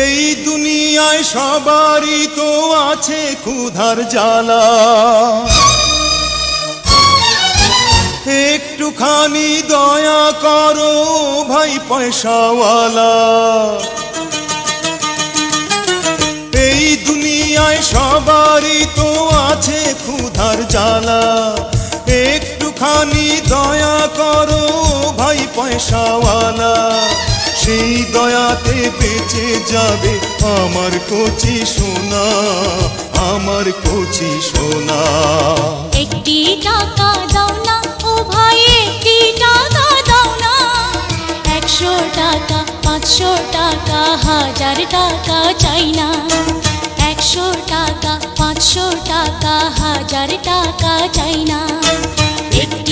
এই দুনিয়ায় সবারই তো আছে ক্ষুধার জ্বালা। একটুখানি দয়া করো ভাই পয়সাওয়ালা। এই দুনিয়ায় সবারই তো আছে ক্ষুধার জ্বালা। একটুখানি দয়া করো ভাই পয়সাওয়ালা। সেই দয়াতে বেঁচে যাবে আমার কচি সোনা, আমার কচি সোনা। একটি টাকা দাও না ও ভাই একটি টাকা দাও না। একশো টাকা, পাঁচশো টাকা, হাজার টাকা চাই না। একশো টাকা, পাঁচশো টাকা, হাজার টাকা চাই না।